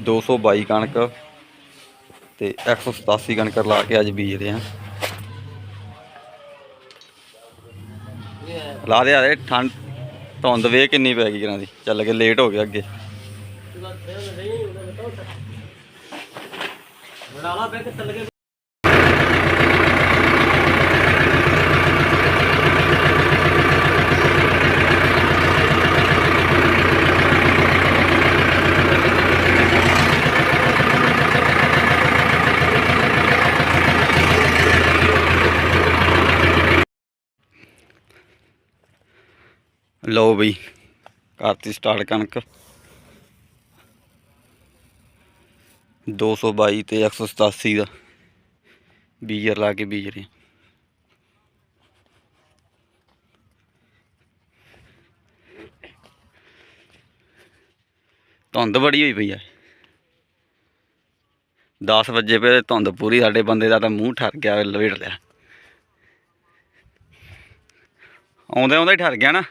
222 ਕਣਕ ਤੇ 187 ਕਣਕ ਲਾ ਕੇ ਅੱਜ ਬੀਜ ਰਹੇ ਆ ਲਾ ਦੇ ਆ ਠੰਡ, ਧੁੰਦ ਵੇ ਕਿੰਨੀ ਪੈ ਗਈ ਕਰਾਂ ਦੀ, ਚੱਲ ਕੇ ਲੇਟ ਹੋ ਗਿਆ ਅੱਗੇ। ਬੜਾਲਾ ਬੈਗ ਚੱਲ ਗਏ ਲਓ ਬਈ, ਕਰਤੀ ਸਟਾਰਟ ਕਣਕ। 222 ਤੇ 187 ਦਾ ਬੀਜਰ ਲਾ ਕੇ ਬੀਜ ਰਹੇ ਧੁੰਦ ਬੜੀ ਹੋਈ ਪਈ ਆ। 10 ਵਜੇ ਪਏ ਧੁੰਦ ਪੂਰੀ ਸਾਡੇ ਬੰਦੇ ਦਾ ਤਾਂ ਮੂੰਹ ਠਰ ਗਿਆ ਲਵੇਟ ਲਿਆ। ਆਉਂਦੇ ਆਉਂਦੇ ਹੀ ਠਰ ਗਿਆ ਨਾ।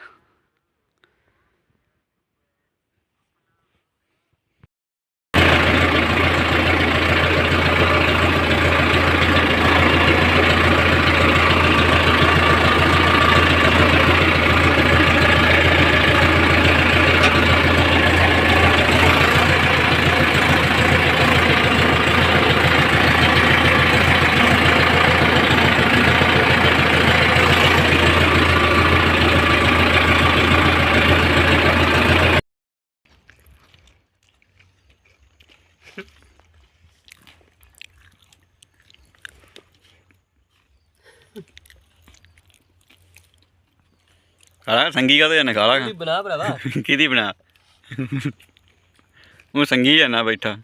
ਖਾਲਾ ਸੰਗੀ ਕਾ ਤੇ ਖਾਲਾ ਬਣਾ ਭਰਾਵਾ ਕਿਹਦੀ ਬਣਾ ਉਹ ਸੰਗੀ ਆ ਨਾ ਬੈਠਾ